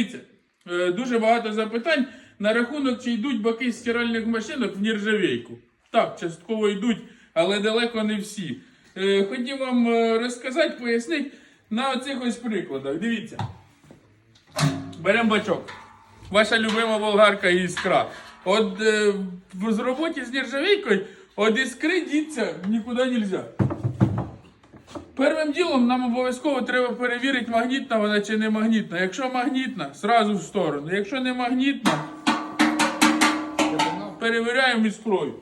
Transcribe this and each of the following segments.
Дивіться, е, дуже багато запитань на рахунок, чи йдуть баки з стиральних машинок в нержавейку. Так, частково йдуть, але далеко не всі. Е, Хотів вам е, розказати, пояснити на оцих ось прикладах. Дивіться. Беремо бачок. Ваша любима болгарка іскра. От з роботі з нержавейкою від іскри діться нікуди не можна. Першим ділом нам обов'язково треба перевірити, магнітна вона чи не магнітна. Якщо магнітна, зразу в сторону. Якщо не магнітна, перевіряємо іскрою.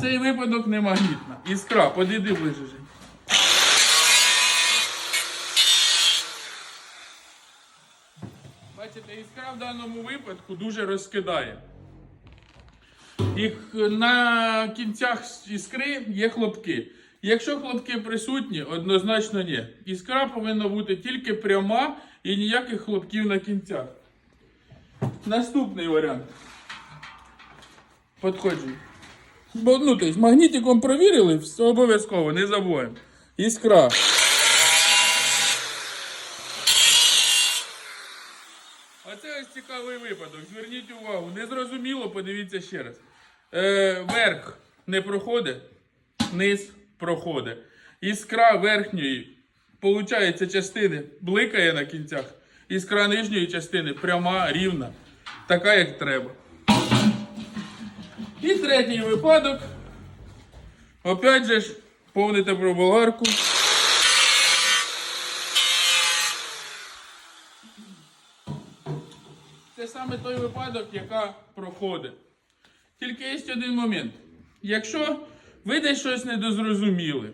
Цей випадок не магнітна. Іскра, подійди ближче. Бачите, іскра в даному випадку дуже розкидає. І на кінцях іскри є хлопки. Якщо хлопки присутні, однозначно ні. Іскра повинна бути тільки пряма і ніяких хлопків на кінцях. Наступний варіант. Подходжу. Бо, ну, магнітиком провірили, все обов'язково, не забуваємо. Іскра. Оце ось цікавий випадок. Зверніть увагу. Незрозуміло, подивіться ще раз. Е, верх не проходить, низ проходить. Іскра верхньої, виходить, частини бликає на кінцях. Іскра нижньої частини пряма, рівна, така, як треба. І третій випадок. Опять же ж, повните про. Це саме той випадок, яка проходить. Тільки є один момент. Якщо ви десь щось недозрозуміли,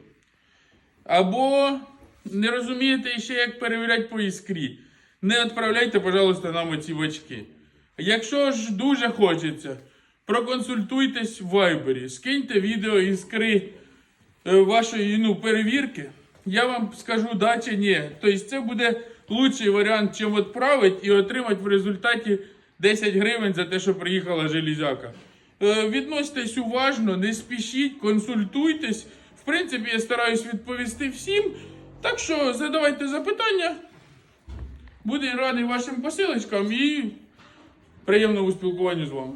або не розумієте ще, як перевіряти по іскрі, не відправляйте, пожалуйста, нам оці очки. Якщо ж дуже хочеться, проконсультуйтесь в Viber, скиньте відео іскри е, вашої ну, перевірки. Я вам скажу да чи ні. Тобто це буде лучший варіант, чим відправити і отримати в результаті 10 гривень за те, що приїхала железяка. Е, Відноситесь уважно, не спішіть, консультуйтесь. В принципі, я стараюсь відповісти всім. Так що задавайте запитання. Буду радий вашим посилочкам і приємному спілкуванню з вами.